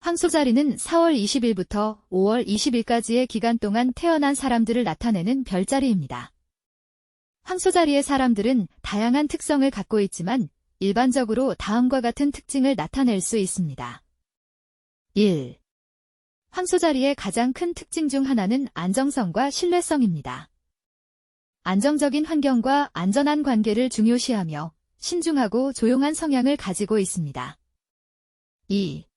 황소자리는 4월 20일부터 5월 20일까지의 기간 동안 태어난 사람들을 나타내는 별자리입니다. 황소자리의 사람들은 다양한 특성을 갖고 있지만 일반적으로 다음과 같은 특징을 나타낼 수 있습니다. 1. 황소자리의 가장 큰 특징 중 하나는 안정성과 신뢰성입니다. 안정적인 환경과 안전한 관계를 중요시하며 신중하고 조용한 성향을 가지고 있습니다. 2.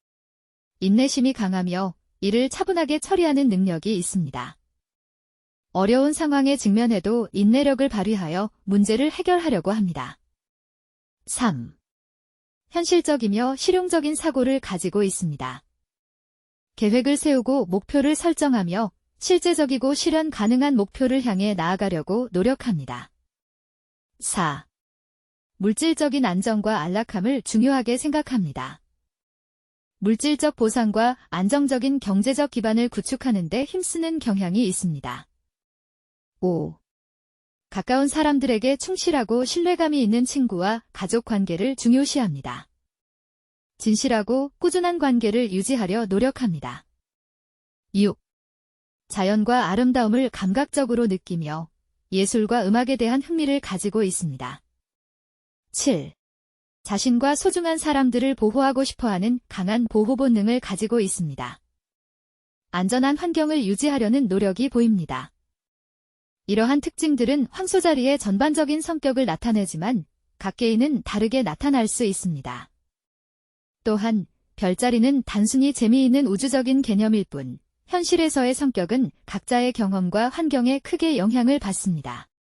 인내심이 강하며 이를 차분하게 처리하는 능력이 있습니다. 어려운 상황에 직면해도 인내력을 발휘하여 문제를 해결하려고 합니다. 3. 현실적이며 실용적인 사고를 가지고 있습니다. 계획을 세우고 목표를 설정하며 실제적이고 실현 가능한 목표를 향해 나아가려고 노력합니다. 4. 물질적인 안정과 안락함을 중요하게 생각합니다. 물질적 보상과 안정적인 경제적 기반을 구축하는 데 힘쓰는 경향이 있습니다. 5. 가까운 사람들에게 충실하고 신뢰감이 있는 친구와 가족 관계를 중요시합니다. 진실하고 꾸준한 관계를 유지하려 노력합니다. 6. 자연과 아름다움을 감각적으로 느끼며 예술과 음악에 대한 흥미를 가지고 있습니다. 7. 자신과 소중한 사람들을 보호하고 싶어하는 강한 보호 본능을 가지고 있습니다. 안전한 환경을 유지하려는 노력이 보입니다. 이러한 특징들은 황소자리의 전반적인 성격을 나타내지만 각 개인은 다르게 나타날 수 있습니다. 또한 별자리는 단순히 재미있는 우주적인 개념일 뿐 현실에서의 성격은 각자의 경험과 환경에 크게 영향을 받습니다.